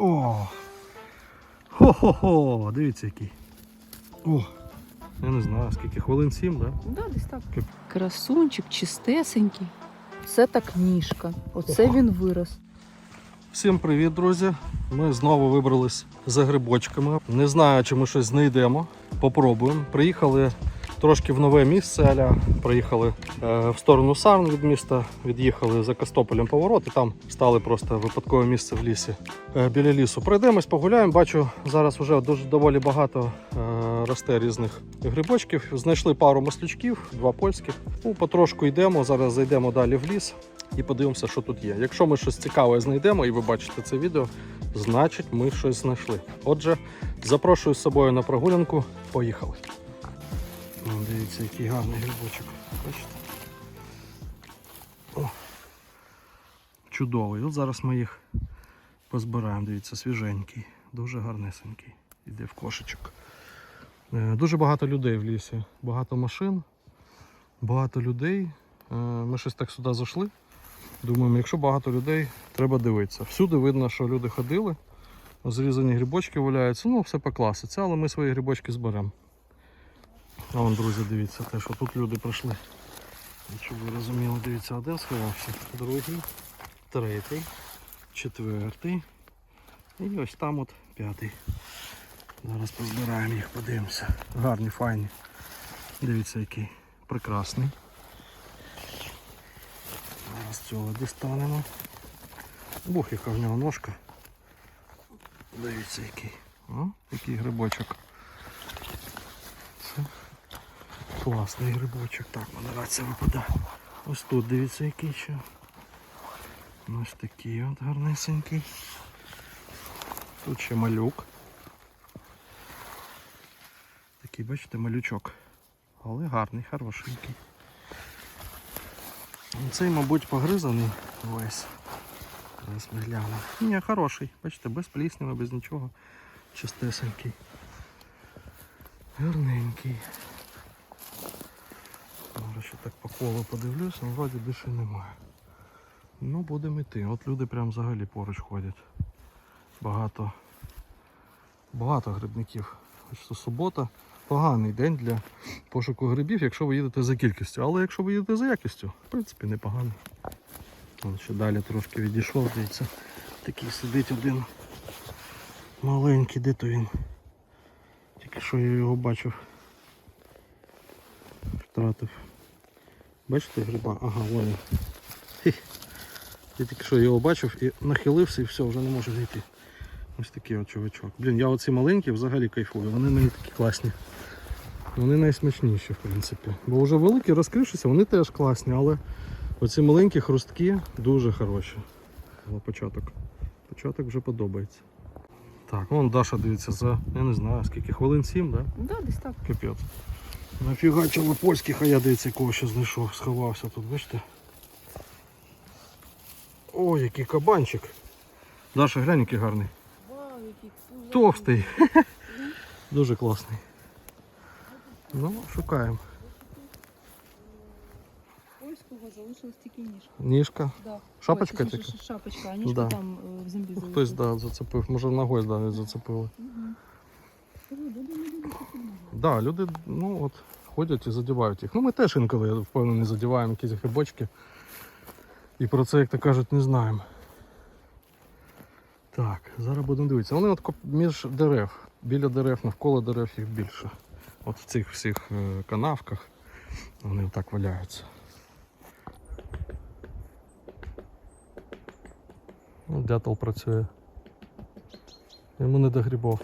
О! Хо-хо-хо! Дивіться який. О! Я не знаю, скільки хвилин сім, да? Да, десь так. Кип. Красунчик, чистесенький. Це так ніжка. Оце Ого. він вирос. Всім привіт, друзі! Ми знову вибрались за грибочками. Не знаю, чи ми щось знайдемо. Попробуємо. Приїхали трошки в нове місце. Аля приїхали е, в сторону Сарн від міста. Від'їхали за Костополем поворот і там стали просто випадкове місце в лісі. Е, біля лісу. Пройдемось, погуляємо. Бачу, зараз вже дуже доволі багато е, росте різних грибочків. Знайшли пару маслючків, два польських. Ну, потрошку йдемо. Зараз зайдемо далі в ліс і подивимося, що тут є. Якщо ми щось цікаве знайдемо і ви бачите це відео, значить ми щось знайшли. Отже, запрошую з собою на прогулянку. Поїхали. О, дивіться, який гарний грибочок. Бачите? О, чудовий. От зараз ми їх позбираємо. Дивіться, свіженький, дуже гарнесенький. Іде в кошечок. Е, Дуже багато людей в лісі, багато машин, багато людей. Е, Ми щось так сюди зайшли. Думаємо, якщо багато людей, треба дивитися. Всюди видно, що люди ходили, зрізані грибочки валяються, ну все по класиці, але ми свої грибочки зберемо. А вон, друзі, дивіться, те, що тут люди пройшли. Щоб ви розуміли, дивіться, один сховався, другий, третій, четвертий. І ось там от п'ятий. Зараз позбираємо їх, подивимося. Гарні, файні. Дивіться, який прекрасний. Зараз цього дістанемо. Бух, яка в нього ножка. Дивіться який. О, який грибочок. Це класний грибочок. Так, мене рація випадає. Ось тут дивіться який ще. Ось такий от гарнесенький. Тут ще малюк. Такий, бачите, малючок. Але гарний, хорошенький. Цей, мабуть, погризаний весь. Зараз ми глянемо. Ні, хороший. Бачите, без пліснява, без нічого. Чистесенький. Гарненький. Зараз ще так по колу подивлюсь, але вроді більше немає. Ну, будемо йти. От люди прям взагалі поруч ходять. Багато. Багато грибників. Бачите, субота. Поганий день для пошуку грибів, якщо ви їдете за кількістю. Але якщо ви їдете за якістю, в принципі, непогано. Вон ще далі трошки відійшов, дивіться. Такий сидить один маленький, де то він. Тільки що я його бачив. Втратив. Бачите гриба? Ага, вон Я тільки що його бачив і нахилився і все, вже не можу зайти. Ось такий от чувачок. Блін, я оці маленькі взагалі кайфую, вони мені такі класні. Вони найсмачніші, в принципі. Бо вже великі розкрившися, вони теж класні, але оці маленькі хрустки дуже хороші. Але початок. Початок вже подобається. Так, вон Даша дивиться за, я не знаю, скільки, хвилин сім, да? Да, десь так. Капець. Нафігачило польських, а я дивіться, якого ще знайшов, сховався тут, бачите? Ой, який кабанчик. Даша, глянь, який гарний. Вау, який Товстий. Дуже класний. Ну, шукаємо. Польського залишилась тільки ніжка. Ніжка. Да. Шапочка ж- Шапочка, а ніжка Да. там е, в землі Хтось да, зацепив. Може ногою да, зацепили. Мгм. Да, люди ну, от, ходять і задівають їх. Ну ми теж інколи, я впевнений, задіваємо якісь грибочки. І про це, як то кажуть, не знаємо. Так, зараз будемо дивитися. Вони от між дерев. Біля дерев, навколо дерев їх більше. От в цих всіх е, канавках вони отак валяються. Ну, дятел працює. Йому не до грибов.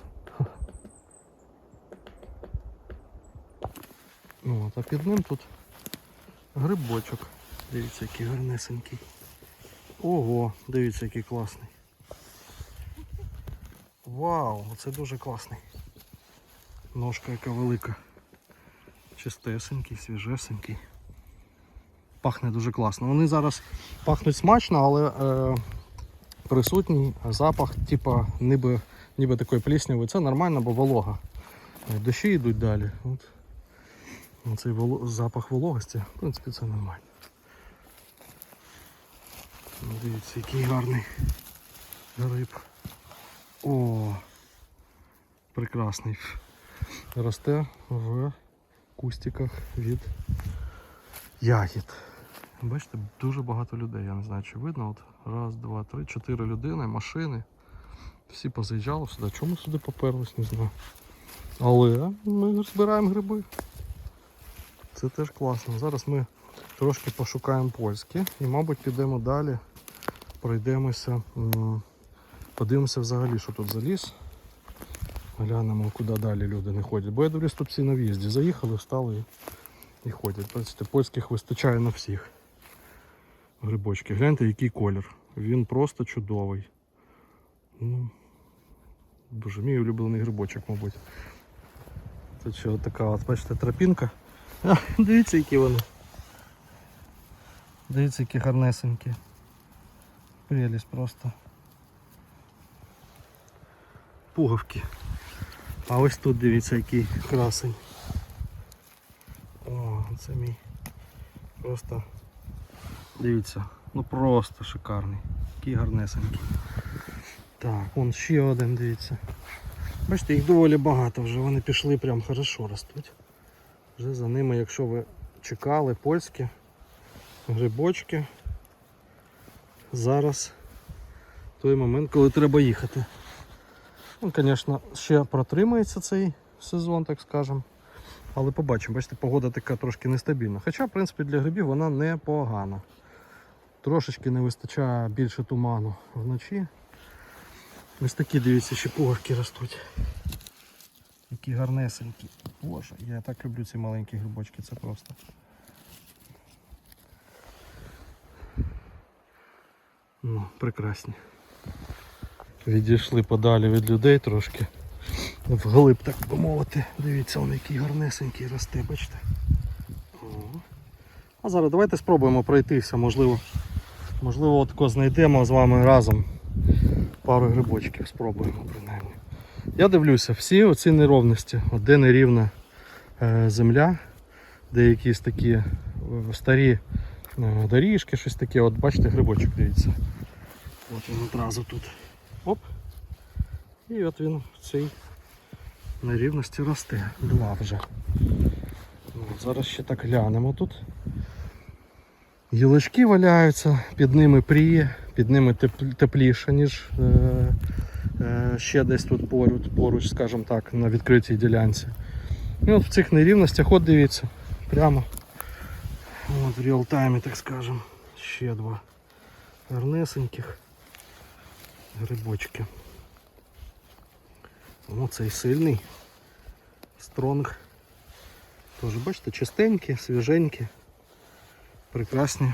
Ну, а під ним тут грибочок. Дивіться, який гарнесенький. Ого, дивіться, який класний. Вау, це дуже класний. Ножка яка велика. Чистесенький, свіжесенький. Пахне дуже класно. Вони зараз пахнуть смачно, але е, присутній запах, типа ніби, ніби такої пліснявої. Це нормально, бо волога. Дощі йдуть далі. От. Цей запах вологості, в принципі, це нормально. Ну, Дивіться, який гарний гриб. О, прекрасний. Росте в кустиках від ягід. Бачите, дуже багато людей. Я не знаю, чи видно. От раз, два, три, чотири людини, машини. Всі позаїжджали сюди. Чому сюди поперлись, не знаю. Але ми збираємо гриби. Це теж класно. Зараз ми трошки пошукаємо польське і, мабуть, підемо далі, пройдемося, подивимося взагалі, що тут за ліс. Глянемо, куди далі люди не ходять. Бо я дивлюсь, тут всі на в'їзді. Заїхали, встали і, ходять. Бачите, польських вистачає на всіх. Грибочки. Гляньте, який колір. Він просто чудовий. Ну, дуже мій улюблений грибочок, мабуть. Ще от така, от, бачите, тропінка. А, дивіться, які вони. Дивіться, які гарнесенькі. Прелість просто. Пуговки. А ось тут дивіться, який красень. О, це мій. Просто дивіться, ну просто шикарний. Який гарнесенький. Так, вон ще один, дивіться. Бачите, їх доволі багато вже, вони пішли прям хорошо ростуть. Вже за ними, якщо ви чекали польські грибочки, зараз той момент, коли треба їхати. Ну, звісно, ще протримається цей сезон, так скажемо. Але побачимо, бачите, погода така трошки нестабільна. Хоча, в принципі, для грибів вона непогана. Трошечки не вистачає більше туману вночі. Ось такі, дивіться, ще пуговки ростуть. Які гарнесенькі. Боже, я так люблю ці маленькі грибочки, це просто. Ну, прекрасні. Відійшли подалі від людей трошки. Вглиб, так би мовити. Дивіться, он який гарнесенький росте, бачите. А зараз давайте спробуємо пройтися, можливо, можливо, отако знайдемо з вами разом пару грибочків, спробуємо принаймні. Я дивлюся, всі оці неровності, от де нерівна е, земля, де якісь такі е, старі е, доріжки, щось таке. От бачите, грибочок, дивіться. От він одразу тут. Оп. І от він в цій нерівності росте. Два вже. Ну, зараз ще так глянемо тут. Гілочки валяються, під ними пріє, під ними теп- тепліше, ніж е, ще десь тут поруч, поруч, скажімо так, на відкритій ділянці. І от в цих нерівностях, от дивіться, прямо от в реал-таймі, так скажемо, ще два гарнесеньких грибочки. Цей сильний, стронг. Тоже, бачите, чистенькі, свіженькі, прекрасні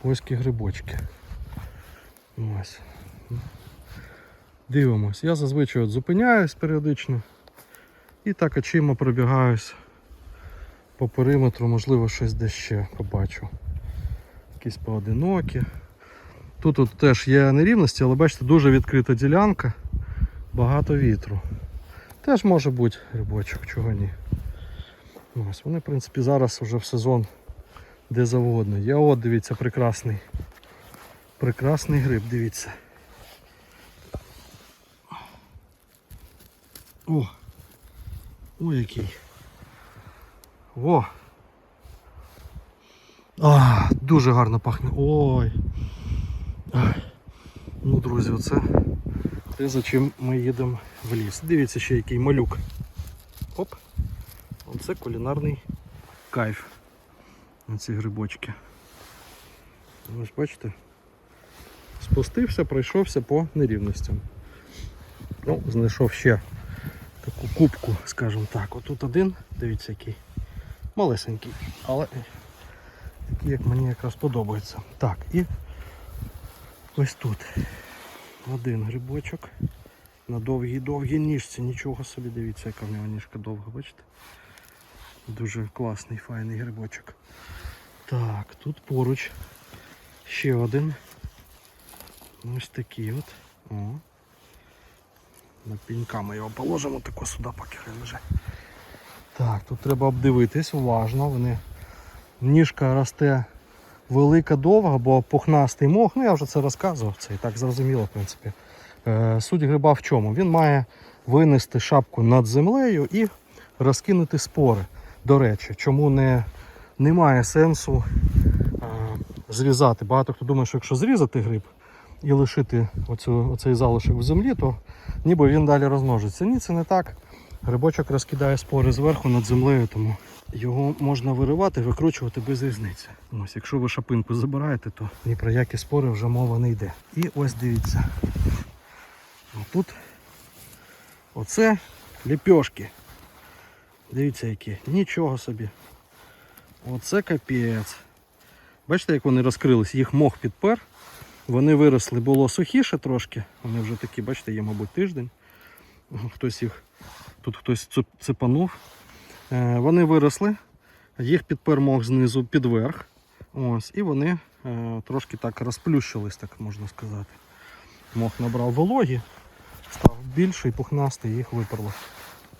польські грибочки. Ось. Дивимось. Я зазвичай от зупиняюсь періодично і так очима пробігаюсь по периметру, можливо, щось де ще побачу. Якісь поодинокі. Тут от теж є нерівності, але бачите, дуже відкрита ділянка, багато вітру. Теж може бути грибочок, чого ні. Ось вони, в принципі, зараз вже в сезон де завгодно. Я от дивіться, прекрасний. Прекрасний гриб, дивіться. О! О, який. О! А, дуже гарно пахне. Ой. Ну, друзі, оце те, за чим ми їдемо в ліс. Дивіться ще який малюк. Оп. Оце кулінарний кайф. На ці грибочки. Ви ж бачите? Спустився, пройшовся по нерівностям. Ну, знайшов ще кубку, скажімо так. Отут один, дивіться який. Малесенький, але такий, як мені якраз подобається. Так, і ось тут один грибочок на довгій-довгій ніжці. Нічого собі, дивіться, яка в нього ніжка довга, бачите? Дуже класний, файний грибочок. Так, тут поруч ще один. Ось такий от. О. На пінька ми його положимо тако сюди, поки хай лежить. Так, тут треба обдивитись уважно. Вони... Ніжка росте велика довга, бо пухнастий мох, ну я вже це розказував, це і так зрозуміло, в принципі. Е, Суть гриба в чому? Він має винести шапку над землею і розкинути спори. До речі, чому не, немає сенсу е, зрізати. Багато хто думає, що якщо зрізати гриб і лишити оцю, оцей залишок в землі, то ніби він далі розмножиться. Ні, це не так. Грибочок розкидає спори зверху над землею, тому його можна виривати, викручувати без різниці. Ось, якщо ви шапинку забираєте, то ні про які спори вже мова не йде. І ось дивіться. Тут оце ліпьошки. Дивіться які. Нічого собі. Оце капець. Бачите, як вони розкрились, їх мох підпер. Вони виросли, було сухіше трошки. Вони вже такі, бачите, є, мабуть, тиждень. Хтось їх, тут хтось цепанув. Е, Вони виросли, їх підпер мох знизу підверх. Ось, і вони е, трошки так розплющились, так можна сказати. Мох набрав вологі, став більший, пухнастий, їх виперло.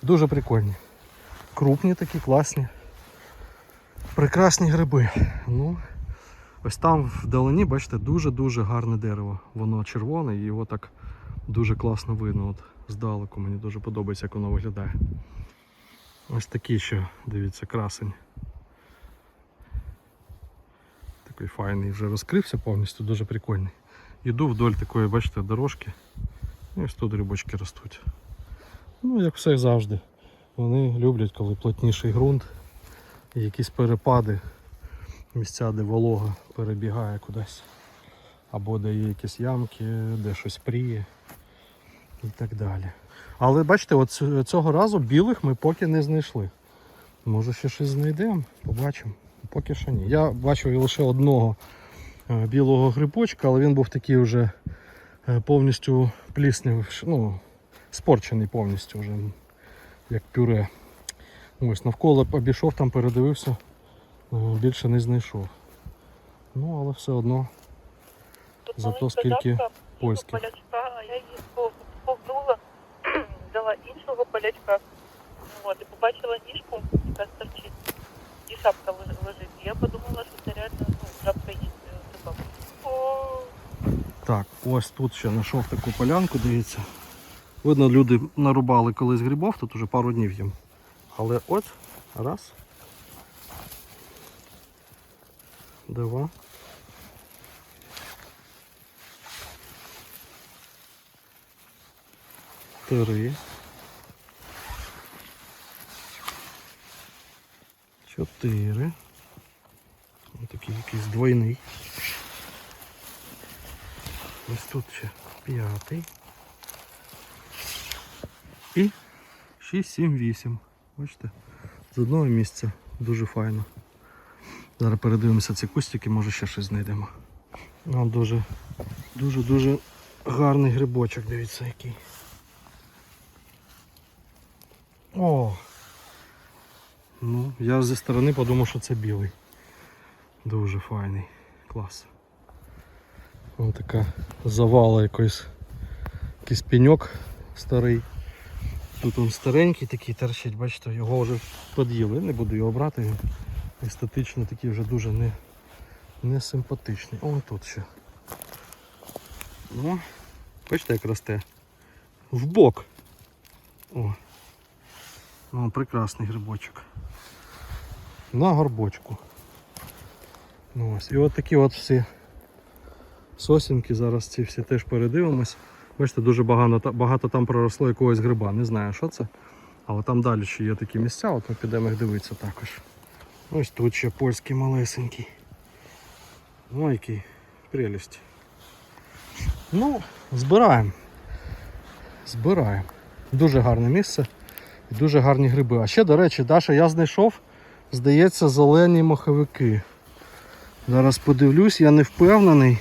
Дуже прикольні. Крупні такі, класні. Прекрасні гриби. Ну, ось там вдалині, бачите, дуже-дуже гарне дерево. Воно червоне і його так дуже класно видно. От здалеку мені дуже подобається, як воно виглядає. Ось такий ще, дивіться, красень. Такий файний вже розкрився повністю, дуже прикольний. Іду вдоль такої, бачите, дорожки. І ось тут грибочки ростуть. Ну, як все завжди. Вони люблять, коли плотніший ґрунт, і якісь перепади, місця, де волога перебігає кудись. Або де є якісь ямки, де щось пріє і так далі. Але бачите, от цього разу білих ми поки не знайшли. Може ще щось знайдемо, побачимо. Поки що ні. Я бачив лише одного е, білого грибочка, але він був такий вже е, повністю пліснів, ну, спорчений повністю вже, як пюре. Ось навколо обійшов, там передивився, більше не знайшов. Ну, але все одно Зато маленька скільки польських. полячка, а я її спов- сповзнула, взяла іншого полячка, от, і побачила ніжку, яка стерчить, і шапка лежить- я подумала, що це реально ну, жабка їсть е, собаку. Так, ось тут ще знайшов таку полянку, дивіться. Видно, люди нарубали колись грибов, тут уже пару днів їм. Але от, раз. Два. Три. Чотири. Ось такий якийсь двойний. Ось тут ще п'ятий. І 6, 7, 8. Бачите? З одного місця дуже файно. Зараз передивимося ці кустики, може ще щось знайдемо. Ну, дуже, дуже, дуже гарний грибочок, дивіться який. О! Ну, я зі сторони подумав, що це білий. Дуже файний. Клас. Ось така завала якийсь, якийсь пеньок старий. Тут він старенький такий торчить, бачите, його вже під'їли. Не буду його брати. Естетично такий вже дуже не, не симпатичний. О, тут ще. Ну, бачите, як росте. В бок. О. Ну, прекрасний грибочок. На горбочку. Ну, ось. І от такі от всі сосінки, зараз ці всі теж передивимось. Бачите, дуже багато, багато там проросло якогось гриба. Не знаю, що це. Але там далі ще є такі місця, от ми підемо їх дивитися також. Ось тут ще польський малесенький. Ну, який прелість. Ну, збираємо. Збираємо. Дуже гарне місце і дуже гарні гриби. А ще, до речі, Даша, я знайшов, здається, зелені маховики. Зараз подивлюсь, я не впевнений.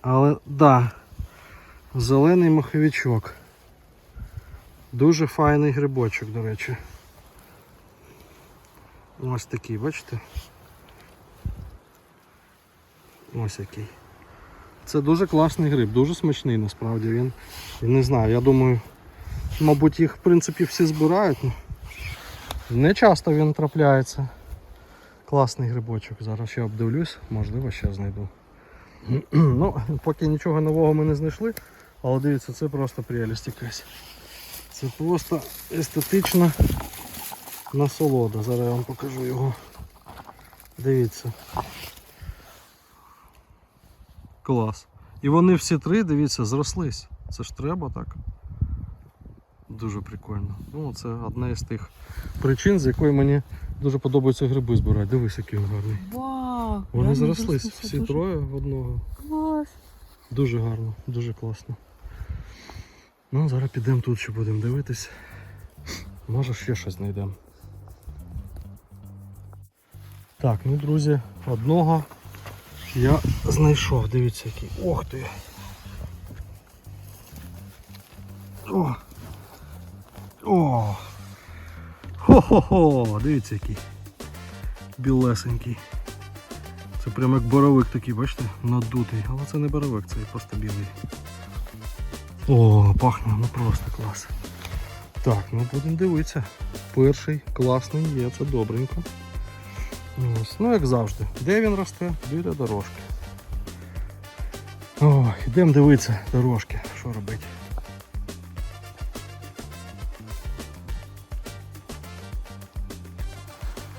Але да, зелений маховичок. Дуже файний грибочок, до речі. Ось такий, бачите? Ось який. Це дуже класний гриб, дуже смачний насправді він. Я не знаю, я думаю, мабуть, їх в принципі всі збирають. ну, Не часто він трапляється. Класний грибочок. Зараз ще обдивлюсь, можливо, ще знайду. Ну, поки нічого нового ми не знайшли, Але дивіться, це просто прелість якась. Це просто естетична насолода. Зараз я вам покажу його. Дивіться. Клас. І вони всі три, дивіться, зрослись. Це ж треба так. Дуже прикольно. Ну, це одна із тих причин, з якої мені дуже подобається гриби збирати. Дивись, який він гарний. Вау! Вони зрослись всі дуже троє в одного. Клас! Дуже гарно, дуже класно. Ну, зараз підемо тут ще будемо дивитись. Може ще щось знайдемо. Так, ну друзі, одного я знайшов. Дивіться який. Ох ти. О! О! Хо-хо-хо! Дивіться який. Білесенький. Це прямо як боровик такий, бачите, надутий. Але це не боровик, це просто білий. О, пахне, ну просто клас. Так, ну будемо дивитися. Перший класний є, це добренько. Ось, ну як завжди. Де він росте? Біля дорожки. Ой, йдемо дивитися дорожки, що робити.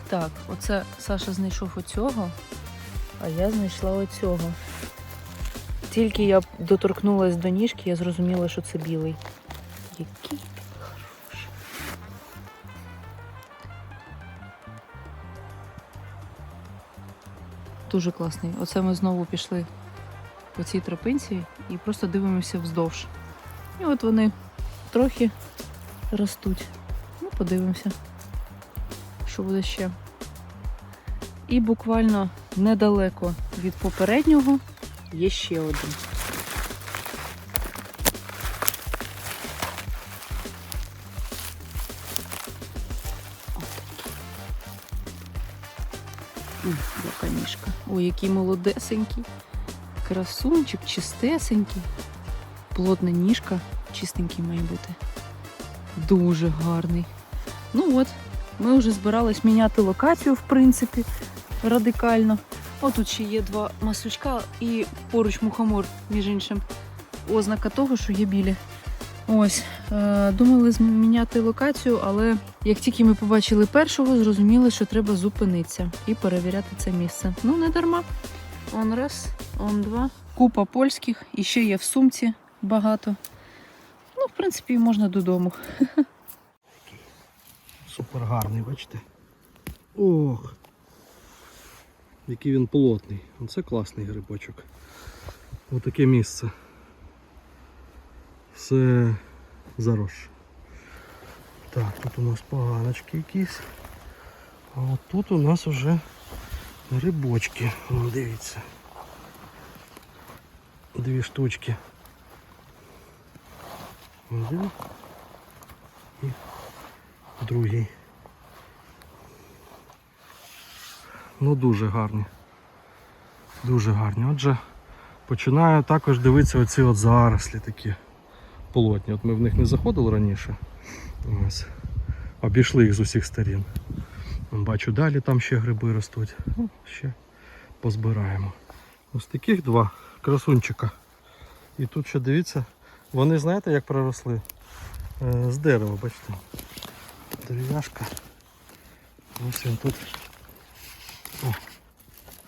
Так, оце Саша знайшов оцього, а я знайшла оцього. Тільки я доторкнулася до ніжки, я зрозуміла, що це білий. Який Дуже класний. Оце ми знову пішли по цій тропинці і просто дивимося вздовж. І от вони трохи ростуть. Ну, подивимося що буде ще. І буквально недалеко від попереднього є ще один. М, Яка ніжка. Ой, який молодесенький. Красунчик, чистесенький. Плотна ніжка, чистенький має бути. Дуже гарний. Ну от, ми вже збирались міняти локацію, в принципі, радикально. О, тут ще є два маслючка і поруч мухомор, між іншим. Ознака того, що є білі. Ось, е, думали зміняти локацію, але як тільки ми побачили першого, зрозуміли, що треба зупинитися і перевіряти це місце. Ну, не дарма. Он раз, он два. Купа польських, і ще є в сумці багато. Ну, в принципі, можна додому. Супер гарний, бачите? Ох! Який він плотний. Це класний грибочок. Отаке місце. Все заросше. Так, тут у нас поганочки якісь. А от тут у нас вже грибочки. Вон, дивіться. Дві штучки. Один. І другий. Ну дуже гарні. Дуже гарні. Отже, починаю також дивитися оці от зарослі такі полотні. От ми в них не заходили раніше. Обійшли їх з усіх сторін. Бачу, далі там ще гриби ростуть. Ну, ще позбираємо. Ось таких два красунчика. І тут ще дивіться, вони знаєте як проросли? Е, З дерева, бачите. Дерев'яшка. Ось він тут. О,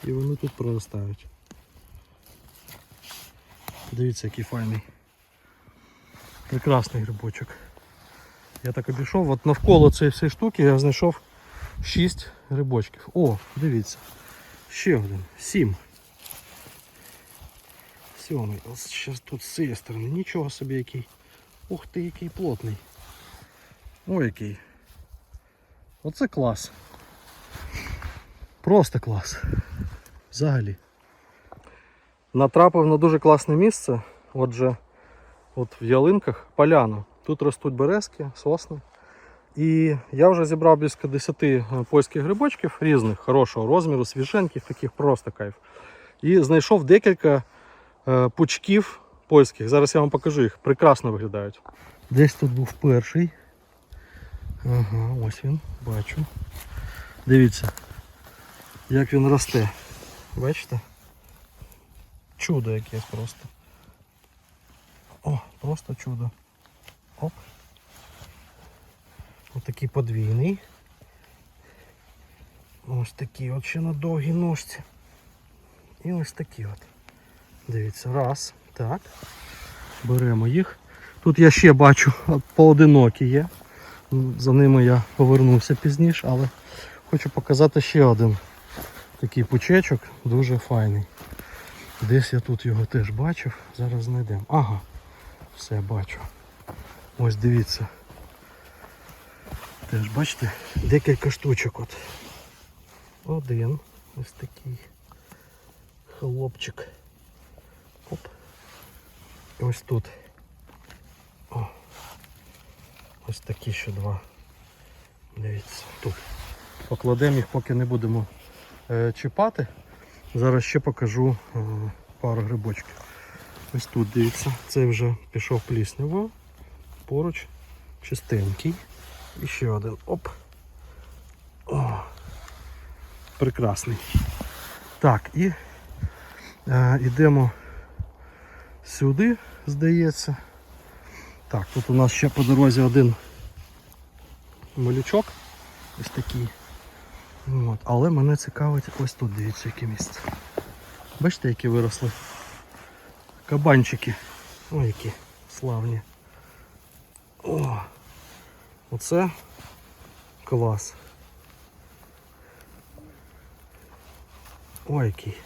і вони тут проростають. Дивіться, який файний. Прекрасний грибочок. Я так обійшов, от навколо цієї всієї штуки я знайшов 6 грибочків. О, дивіться. Ще один. 7. Сьомий. Зараз тут з цієї сторони. Нічого собі який. Ух ти, який плотний. Ой, який. Оце клас. Просто клас. Взагалі. Натрапив на дуже класне місце. Отже, от в ялинках поляна. Тут ростуть березки, сосни. І я вже зібрав близько 10 е, польських грибочків різних, хорошого розміру, свіженьких, таких просто кайф. І знайшов декілька е, пучків польських. Зараз я вам покажу їх. Прекрасно виглядають. Десь тут був перший. Ага, ось він, бачу. Дивіться, як він росте. Бачите? Чудо якесь просто. О, просто чудо. Оп. Ось такий подвійний. Ось такі от ще на довгій ножці. І ось такі от. Дивіться, раз. Так. Беремо їх. Тут я ще бачу поодинокі є. За ними я повернувся пізніше, але хочу показати ще один такий пучечок, дуже файний. Десь я тут його теж бачив, зараз знайдемо. Ага, все бачу. Ось дивіться. Теж бачите, декілька штучок от. Один ось такий хлопчик. Оп. Ось тут. О. Ось такі ще два. Дивіться, тут. Покладемо їх, поки не будемо е, чіпати. Зараз ще покажу е, пару грибочків. Ось тут дивіться, це вже пішов пліснявою. Поруч чистенький. І ще один. Оп. О, прекрасний. Так, і е, йдемо сюди, здається. Так, тут у нас ще по дорозі один малючок. Ось такий. От. Але мене цікавить ось тут, дивіться, яке місце. Бачите, які виросли кабанчики. Ой, які славні. О! Оце клас. Ой, який.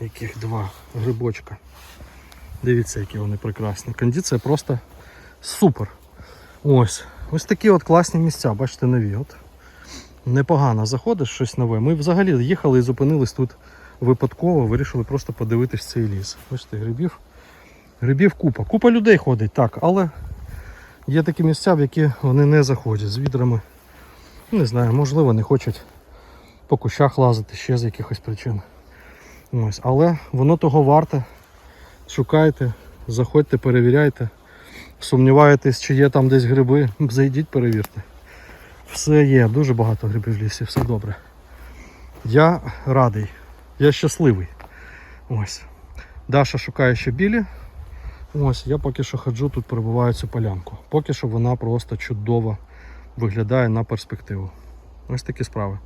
Яких два грибочка. Дивіться, які вони прекрасні. Кондиція просто супер. Ось. Ось такі от класні місця, бачите, нові. От. Непогано заходиш щось нове. Ми взагалі їхали і зупинились тут випадково, вирішили просто подивитись цей ліс. Бачите, грибів. Грибів купа. Купа людей ходить, так, але є такі місця, в які вони не заходять з відрами. Не знаю, можливо, не хочуть по кущах лазити ще з якихось причин. Ось. Але воно того варте. Шукайте, заходьте, перевіряйте. Сумніваєтесь, чи є там десь гриби, зайдіть, перевірте. Все є, дуже багато грибів в лісі, все добре. Я радий, я щасливий. Ось. Даша шукає ще білі. Ось, я поки що ходжу, тут перебуваю цю полянку. Поки що вона просто чудово виглядає на перспективу. Ось такі справи.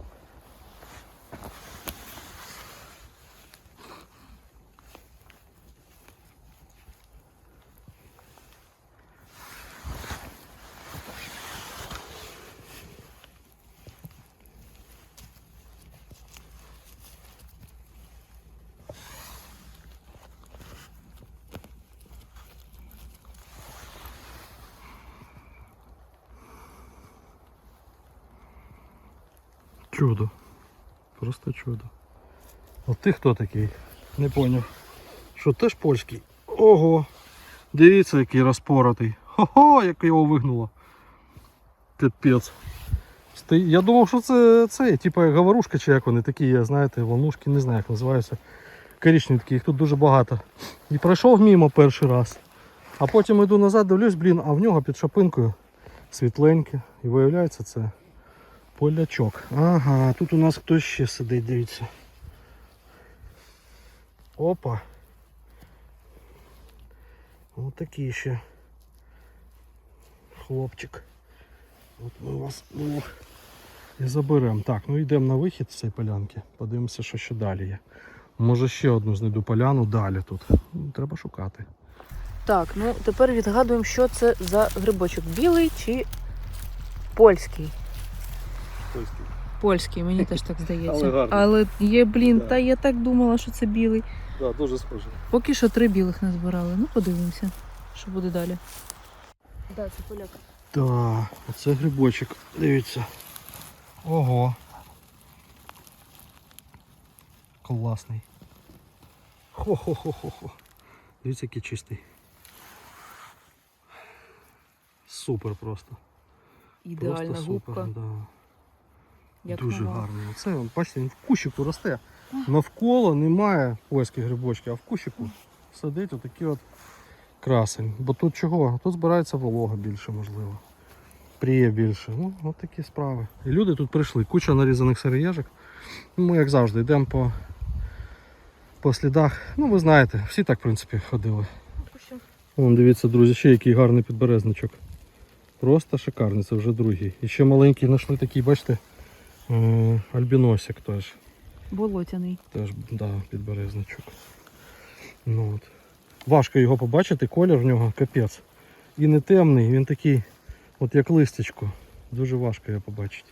Чудо. Просто чудо. А ти хто такий? Не поняв. Що теж польський? Ого! Дивіться, який розпоротий. Хо-хо, як його вигнуло. Капець. Я думав, що це це, типу говорушка чи як вони такі, є, знаєте, ванушки, не знаю, як називаються. Корічні такі, їх тут дуже багато. І пройшов мимо перший раз. А потім йду назад, дивлюсь, блін, а в нього під шапинкою світленьке. І виявляється це полячок. Ага, тут у нас хтось ще сидить, дивіться. Опа. Ось такий ще хлопчик. От ми вас о, і заберемо. Так, ну йдемо на вихід з цієї полянки. Подивимося, що ще далі є. Може ще одну знайду поляну далі тут. Ну, Треба шукати. Так, ну тепер відгадуємо, що це за грибочок. Білий чи польський? Польський, мені теж так здається. Але гарний. є, блін, Да. та я так думала, що це білий. Да, дуже схоже. Поки що три білих назбирали. Ну, подивимося, що буде далі. Да, це поляк. Так, оце грибочок. Дивіться. Ого. Класний. Хо-хо-хо-хо-хо. Дивіться, який чистий. Супер просто. Ідеальна просто супер. губка. Да. Як Дуже нова. гарний. Оце, он, бачите, він в кущику росте. Навколо немає польських грибочків, а в кущику сидить отакий от красень. Бо тут чого? Тут збирається волога більше, можливо. Пріє більше. Ну, от такі справи. І люди тут прийшли. Куча нарізаних сироєжок. Ну, Ми, як завжди, йдемо по, по слідах. Ну, ви знаєте, всі так, в принципі, ходили. Вон, дивіться, друзі, ще який гарний підберезничок. Просто шикарний, це вже другий. І ще маленький знайшли такий, бачите, альбіносик теж. Болотяний. Теж да, підберезничок. Ну, от. Важко його побачити, колір в нього капець. І не темний, він такий, от як листячко. Дуже важко його побачити.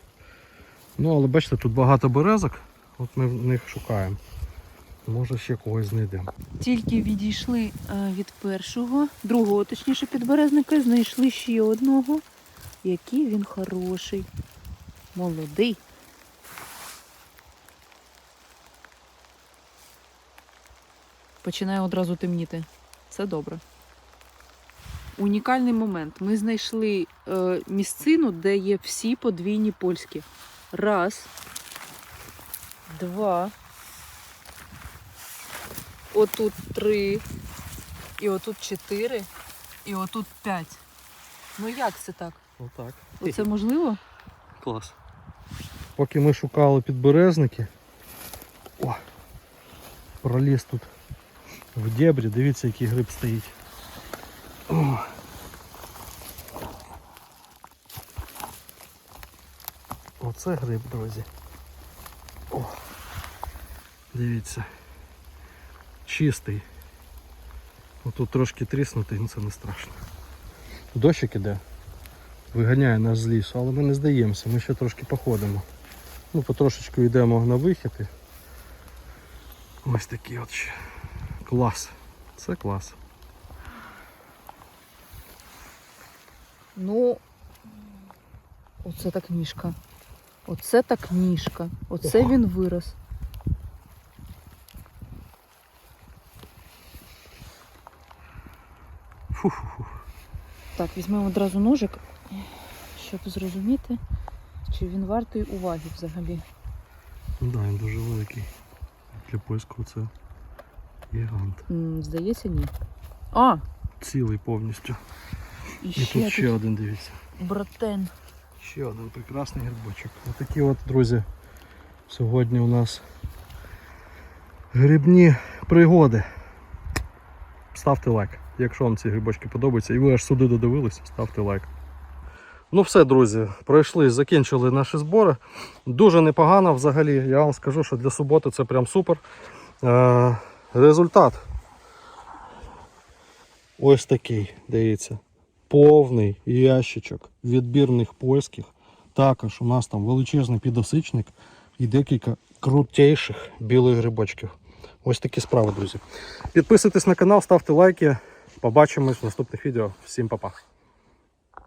Ну, але бачите, тут багато березок, от ми в них шукаємо. Може ще когось знайдемо. Тільки відійшли е, від першого, другого, точніше, підберезника, знайшли ще одного. Який він хороший. Молодий. Починає одразу темніти. Це добре. Унікальний момент. Ми знайшли е, місцину, де є всі подвійні польські. Раз, два. Отут три, і отут чотири, і отут п'ять. Ну як це так? Отак. Оце можливо? Клас. Поки ми шукали підберезники, о, проліз тут в дебрі, дивіться, який гриб стоїть. Оце гриб, друзі. О. Дивіться. Чистий. Отут трошки тріснутий, ну це не страшно. Дощик іде виганяє нас з лісу, але ми не здаємося, ми ще трошки походимо. Ну, потрошечку йдемо на вихід. Ось такий от ще. Клас. Це клас. Ну, оце так ніжка. Оце так ніжка. Оце Ого. він вирос. Фу-фу-фу. Так, візьмемо одразу ножик, щоб зрозуміти, чи він вартий уваги взагалі. Ну да, він дуже великий. Для польського це гігант. М, здається, ні. А! Цілий повністю. І І ще тут ще тут один, дивіться. братен. Ще один прекрасний грибочок. Отакі от, друзі, сьогодні у нас грибні пригоди. Ставте лайк. Якщо вам ці грибочки подобаються і ви аж сюди додивилися, ставте лайк. Ну все, друзі, пройшли, закінчили наші збори. Дуже непогано взагалі. Я вам скажу, що для суботи це прям супер. Е, результат. Ось такий, дивіться повний ящичок відбірних польських. Також у нас там величезний підосичник і декілька крутейших білих грибочків. Ось такі справи, друзі. Підписуйтесь на канал, ставте лайки. Побачимось в наступних відео. Всім па-па.